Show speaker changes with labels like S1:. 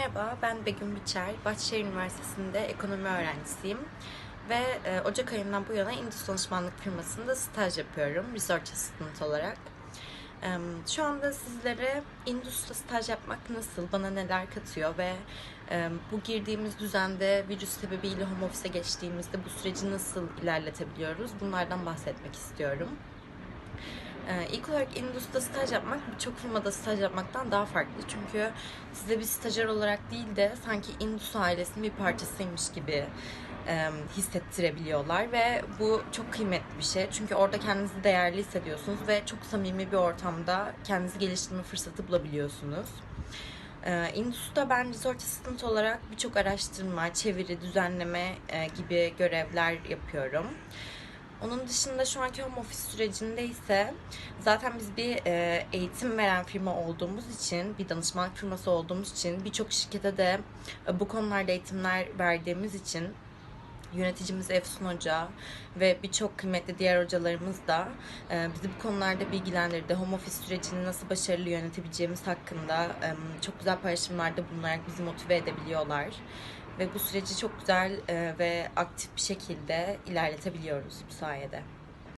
S1: Merhaba, ben Begüm Biçer. Bahçeşehir Üniversitesi'nde ekonomi öğrencisiyim. Ve e, Ocak ayından bu yana Indus Danışmanlık firmasında staj yapıyorum, research assistant olarak. E, şu anda sizlere Indus'ta staj yapmak nasıl, bana neler katıyor ve e, bu girdiğimiz düzende virüs sebebiyle home office'e geçtiğimizde bu süreci nasıl ilerletebiliyoruz, bunlardan bahsetmek istiyorum. Ee, ilk olarak Indus'ta staj yapmak birçok firmada staj yapmaktan daha farklı. Çünkü size bir stajyer olarak değil de sanki Indus ailesinin bir parçasıymış gibi hissettirebiliyorlar ve bu çok kıymetli bir şey. Çünkü orada kendinizi değerli hissediyorsunuz ve çok samimi bir ortamda kendinizi geliştirme fırsatı bulabiliyorsunuz. Ee, Indus'ta ben resort assistant olarak birçok araştırma, çeviri, düzenleme e, gibi görevler yapıyorum. Onun dışında şu anki home office sürecinde ise zaten biz bir e, eğitim veren firma olduğumuz için, bir danışmanlık firması olduğumuz için birçok şirkete de e, bu konularda eğitimler verdiğimiz için yöneticimiz Efsun Hoca ve birçok kıymetli diğer hocalarımız da e, bizi bu konularda bilgilendirdi. Home office sürecini nasıl başarılı yönetebileceğimiz hakkında çok güzel paylaşımlarda bulunarak bizi motive edebiliyorlar. Ve bu süreci çok güzel ve aktif bir şekilde ilerletebiliyoruz bu sayede.